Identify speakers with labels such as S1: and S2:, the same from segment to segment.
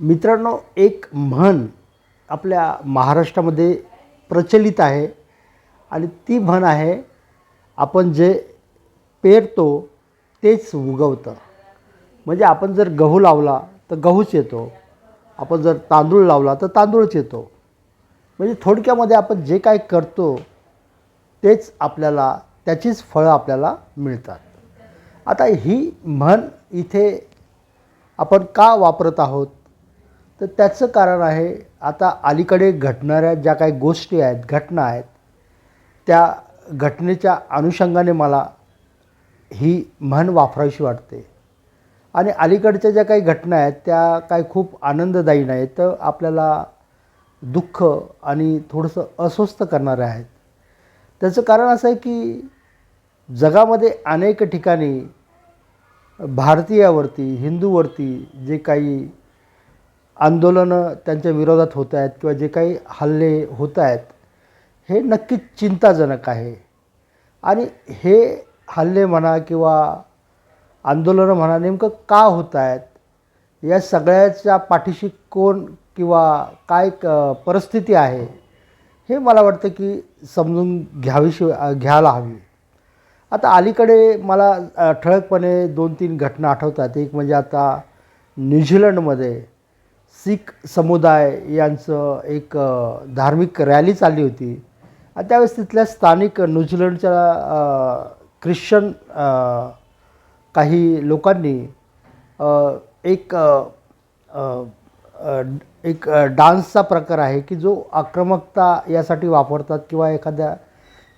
S1: मित्रांनो एक म्हण आपल्या महाराष्ट्रामध्ये प्रचलित आहे आणि ती म्हण आहे आपण जे पेरतो तेच उगवतं. म्हणजे आपण जर गहू लावला तर गहूच येतो. आपण जर तांदूळ लावला तर तांदूळच येतो. म्हणजे थोडक्यामध्ये आपण जे काय करतो तेच आपल्याला त्याचीच फळं आपल्याला मिळतात. आता ही म्हण इथे आपण का वापरत आहोत? तर त्याचं कारण आहे आता अलीकडे घडणाऱ्या ज्या काही गोष्टी आहेत घटना आहेत त्या घटनेच्या अनुषंगाने मला ही म्हण वापरावीशी वाटते. आणि अलीकडच्या ज्या काही घटना आहेत त्या काही खूप आनंददायी नाहीत तर आपल्याला दुःख आणि थोडंसं अस्वस्थ करणाऱ्या आहेत. त्याचं कारण असं आहे की जगामध्ये अनेक ठिकाणी भारतीयावरती हिंदूवरती जे काही आंदोलनं त्यांच्या विरोधात होत आहेत किंवा जे काही हल्ले होत आहेत हे नक्कीच चिंताजनक आहे. आणि हे हल्ले म्हणा किंवा आंदोलनं म्हणा नेमकं का होत आहेत या सगळ्याच्या पाठीशी कोण किंवा काय क परिस्थिती आहे हे मला वाटतं की समजून घ्यावीशी घ्यायला हवी. आता अलीकडे मला ठळकपणे दोन तीन घटना आठवतात. एक म्हणजे आता न्यूझीलंडमध्ये सीख समुदाय यांचं एक धार्मिक रॅली चालली होती. आणि त्यावेळेस तिथल्या स्थानिक न्यूझीलंडच्या ख्रिश्चन काही लोकांनी एक एक डान्सचा प्रकार आहे की जो आक्रमकता यासाठी वापरतात किंवा एखाद्या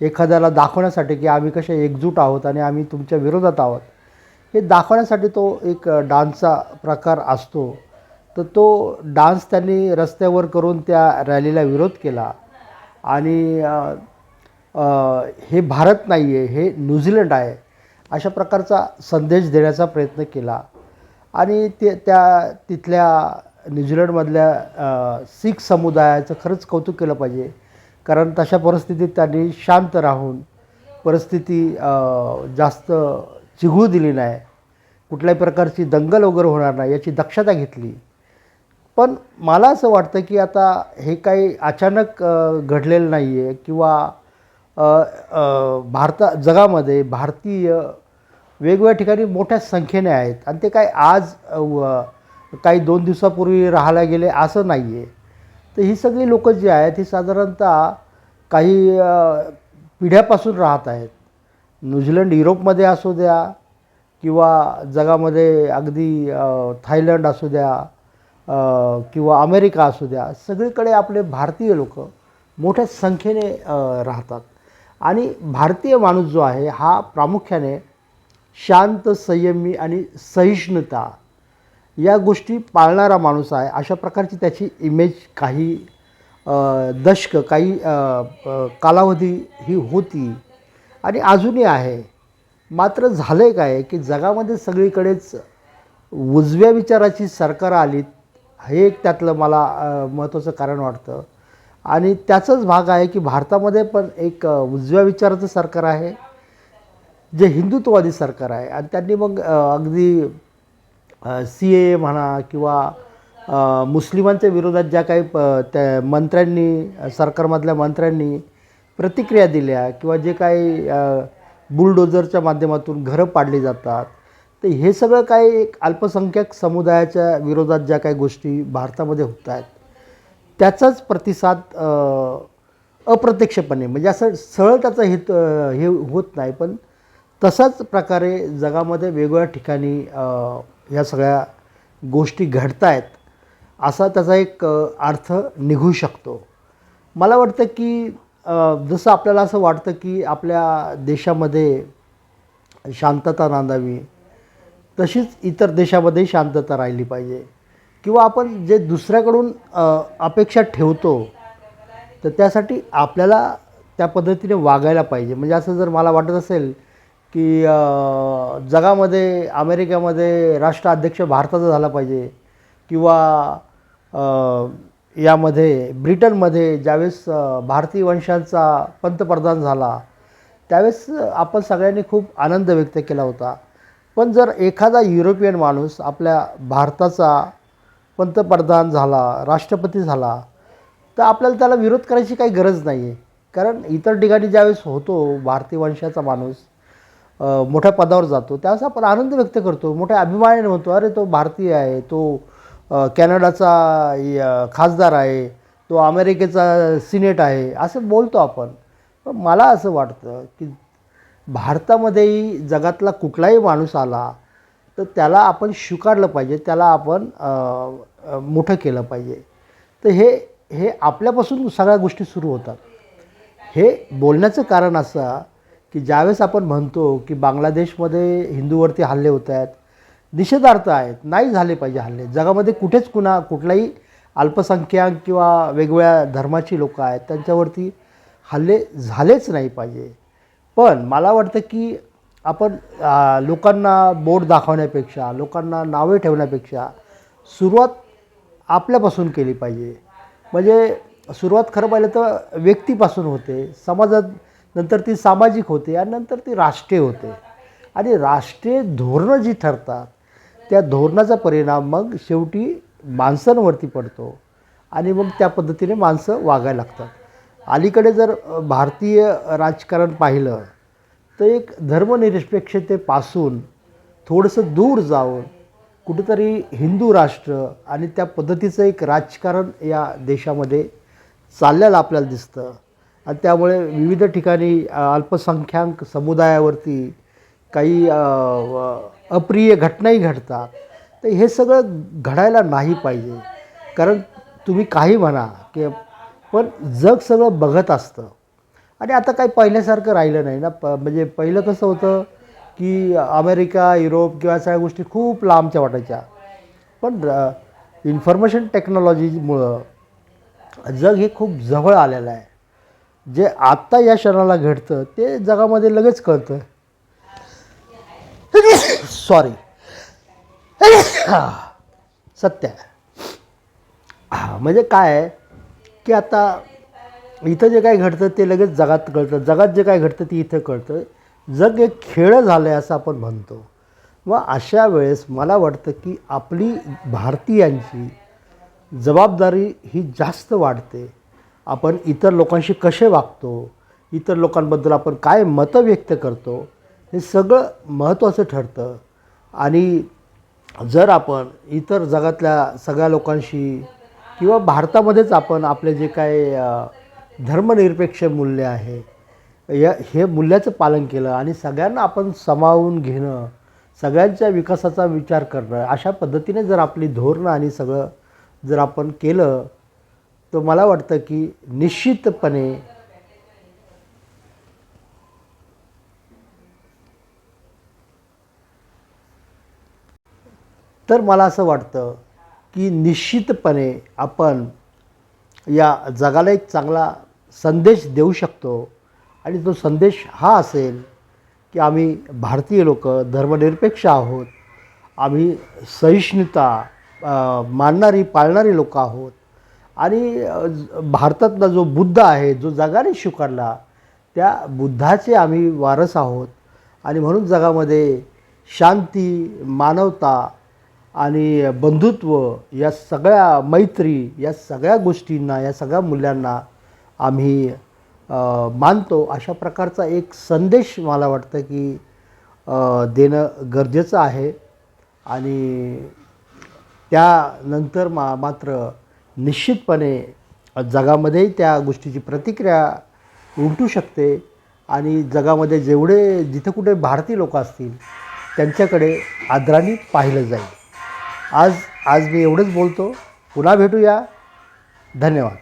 S1: एखाद्याला दाखवण्यासाठी की आम्ही कसे एकजूट आहोत आणि आम्ही तुमच्या विरोधात आहोत. हे दाखवण्यासाठी तो एक डान्सचा प्रकार असतो. तर तो डान्स त्यांनी रस्त्यावर करून त्या रॅलीला विरोध केला. आणि हे भारत नाही आहे हे न्यूझीलंड आहे अशा प्रकारचा संदेश देण्याचा प्रयत्न केला. आणि ते त्या तिथल्या न्यूझीलंडमधल्या सिख समुदायाचं खरंच कौतुक केलं पाहिजे. कारण तशा परिस्थितीत त्यांनी शांत राहून परिस्थिती जास्त चिघळू दिली नाही. कुठल्याही प्रकारची दंगल वगैरे होणार नाही याची दक्षता घेतली. पण मला असं वाटतं की आता हे काही अचानक घडलेलं नाही आहे किंवा भारता जगामध्ये भारतीय वेगवेगळ्या ठिकाणी मोठ्या संख्येने आहेत आणि ते काय आज काही दोन दिवसापूर्वी राहायला गेले असं नाही आहे तर ही सगळी लोकं जी आहेत ही साधारणतः काही पिढ्यापासून राहत आहेत. न्यूझीलंड युरोपमध्ये असू द्या किंवा जगामध्ये अगदी थायलंड असू द्या किंवा अमेरिका असू द्या सगळीकडे आपले भारतीय लोक मोठ्या संख्येने राहतात. आणि भारतीय माणूस जो आहे हा प्रामुख्याने शांत संयमी आणि सहिष्णुता या गोष्टी पाळणारा माणूस आहे. अशा प्रकारची त्याची इमेज काही दशकं दशक काही कालावधी ही होती. आणि अजूनही आहे. मात्र झालं आहे काय की जगामध्ये सगळीकडेच उजव्या विचाराची सरकार आलीत. हे एक त्यातलं मला महत्त्वाचं कारण वाटतं. आणि त्याचाच भाग आहे की भारतामध्ये पण एक उजव्या विचाराचं सरकार आहे जे हिंदुत्ववादी सरकार आहे. आणि त्यांनी मग अगदी सी ए म्हणा किंवा मुस्लिमांच्या विरोधात ज्या काही प त्या मंत्र्यांनी सरकारमधल्या मंत्र्यांनी प्रतिक्रिया दिल्या किंवा जे काही बुलडोजरच्या माध्यमातून घरं पाडली जातात तर हे सगळं काय एक अल्पसंख्याक समुदायाच्या विरोधात ज्या काही गोष्टी भारतामध्ये होत आहेत त्याचाच प्रतिसाद अप्रत्यक्षपणे म्हणजे असं सरळ त्याचं हित हे होत नाही पण तसाच प्रकारे जगामध्ये वेगवेगळ्या ठिकाणी ह्या सगळ्या गोष्टी घडत आहेत असा त्याचा एक अर्थ निघू शकतो. मला वाटतं की जसं आपल्याला असं वाटतं की आपल्या देशामध्ये शांतता नांदावी तशीच इतर देशामध्ये शांतता राहिली पाहिजे. किंवा आपण जे दुसऱ्याकडून अपेक्षा ठेवतो तर त्यासाठी आपल्याला त्या पद्धतीने वागायला पाहिजे. म्हणजे असं जर मला वाटत असेल की जगामध्ये अमेरिकेमध्ये राष्ट्राध्यक्ष भारताचा झाला पाहिजे किंवा यामध्ये ब्रिटनमध्ये ज्यावेळेस भारतीय वंशांचा पंतप्रधान झाला त्यावेळेस आपण सगळ्यांनी खूप आनंद व्यक्त केला होता. पण जर एखादा युरोपियन माणूस आपल्या भारताचा पंतप्रधान झाला राष्ट्रपती झाला तर आपल्याला त्याला विरोध करायची काही गरज नाही आहे कारण इतर ठिकाणी ज्यावेळेस होतो भारतीय वंशाचा माणूस मोठ्या पदावर जातो त्यावेळेस आपण आनंद व्यक्त करतो मोठ्या अभिमानाने म्हणतो अरे तो भारतीय आहे तो कॅनडाचा खासदार आहे तो अमेरिकेचा सिनेट आहे असं बोलतो आपण. पण मला असं वाटतं की भारतामध्येही जगातला कुठलाही माणूस आला तर त्याला आपण स्वीकारलं पाहिजे त्याला आपण मोठं केलं पाहिजे. तर हे हे आपल्यापासून सगळ्या गोष्टी सुरू होतात. हे बोलण्याचं कारण असं की ज्यावेळेस आपण म्हणतो की बांगलादेशमध्ये हिंदूवरती हल्ले होत आहेत निषेधार्थ आहेत नाही झाले पाहिजे हल्ले. जगामध्ये कुठेच कुणा कुठलाही अल्पसंख्याक किंवा वेगवेगळ्या धर्माची लोकं आहेत त्यांच्यावरती हल्ले झालेच नाही पाहिजे. पण मला वाटतं की आपण लोकांना बोट दाखवण्यापेक्षा लोकांना नावे ठेवण्यापेक्षा सुरुवात आपल्यापासून केली पाहिजे. म्हणजे सुरुवात खरं पाहिलं तर व्यक्तीपासून होते समाजात नंतर ती सामाजिक होते आणि नंतर ती राष्ट्रीय होते. आणि राष्ट्रीय धोरणं जी ठरतात त्या धोरणाचा परिणाम मग शेवटी माणसांवरती पडतो आणि मग त्या पद्धतीने माणसं वागायला लागतात. अलीकडे जर भारतीय राजकारण पाहिलं तर एक धर्मनिरपेक्षतेपासून थोडंसं दूर जाऊन कुठेतरी हिंदू राष्ट्र आणि त्या पद्धतीचं एक राजकारण या देशामध्ये चाललेलं आपल्याला दिसतं. आणि त्यामुळे विविध ठिकाणी अल्पसंख्याक समुदायावरती काही अप्रिय घटनाही घडतात. तर हे सगळं घडायला नाही पाहिजे. कारण तुम्ही काही म्हणा की पण जग सगळं बघत असतं. आणि आता काही पहिल्यासारखं राहिलं नाही ना. प म्हणजे पहिलं कसं होतं की अमेरिका युरोप किंवा सगळ्या गोष्टी खूप लांबच्या वाटायच्या. पण इन्फॉर्मेशन टेक्नॉलॉजीमुळं जग हे खूप जवळ आलेलं आहे. जे आत्ता या क्षणाला घडतं ते जगामध्ये लगेच कळतं. सॉरी सत्य. आहे म्हणजे काय आहे? की आता इथं जे काय घडतं ते लगेच जगात कळतं. जगात जे काय घडतं ते इथं कळतं. जग एक खेळ झालं आहे असं आपण म्हणतो. व अशा वेळेस मला वाटतं की आपली भारतीयांची जबाबदारी ही जास्त वाढते. आपण इतर लोकांशी कसे वागतो? इतर लोकांबद्दल आपण काय मतं व्यक्त करतो? हे सगळं महत्त्वाचं ठरतं. आणि जर आपण इतर जगातल्या सगळ्या लोकांशी किंवा भारतामध्येच आपण आपले जे काय धर्मनिरपेक्ष मूल्य आहे या हे मूल्याचं पालन केलं आणि सगळ्यांना आपण सामावून घेणं सगळ्यांच्या विकासाचा विचार करणं अशा पद्धतीने जर आपली धोरणं आणि सगळं जर आपण केलं तर मला वाटतं की निश्चितपणे तर मला असं वाटतं की निश्चितपणे आपण या जगाला एक चांगला संदेश देऊ शकतो. आणि तो संदेश हा असेल की आम्ही भारतीय लोक धर्मनिरपेक्ष आहोत. आम्ही सहिष्णुता मानणारी पाळणारी लोक आहोत. आणि भारतातला जो बुद्ध आहे जो जगाने स्वीकारला त्या बुद्धाचे आम्ही वारस आहोत. आणि म्हणून जगामध्ये शांती मानवता आणि बंधुत्व या सगळ्या मैत्री या सगळ्या गोष्टींना या सगळ्या मूल्यांना आम्ही मानतो. अशा प्रकारचा एक संदेश मला वाटतं की देणं गरजेचं आहे. आणि त्यानंतर मा मात्र निश्चितपणे जगामध्येही त्या गोष्टीची प्रतिक्रिया उमटू शकते. आणि जगामध्ये जेवढे जिथे कुठे भारतीय लोक असतील त्यांच्याकडे आदराने पाहिलं जाईल. आज आज मी एवढंच बोलतो. पुन्हा भेटूया. धन्यवाद.